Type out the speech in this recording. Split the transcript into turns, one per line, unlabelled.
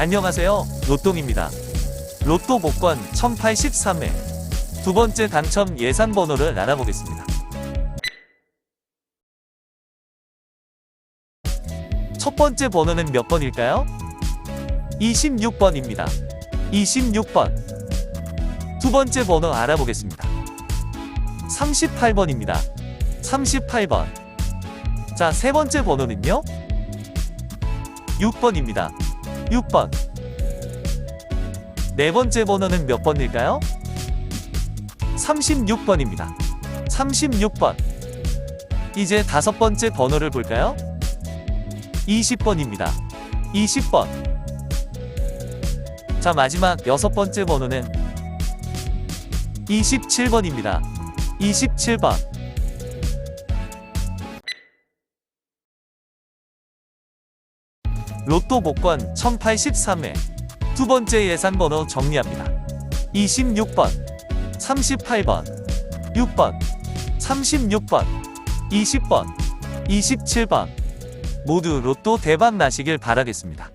안녕하세요. 로똥입니다. 로또 복권 1083회 두 번째 당첨 예상 번호를 알아보겠습니다. 첫 번째 번호는 몇 번일까요? 26번입니다. 26번. 두 번째 번호 알아보겠습니다. 38번입니다. 38번. 자, 세 번째 번호는요? 6번입니다. 6번. 네 번째 번호는 몇 번일까요? 36번입니다. 36번. 이제 다섯 번째 번호를 볼까요? 20번입니다. 20번. 자, 마지막 여섯 번째 번호는 27번입니다. 27번. 로또 복권 1083회 두 번째 예상 번호 정리합니다. 26번, 38번, 6번, 36번, 20번, 27번 모두 로또 대박 나시길 바라겠습니다.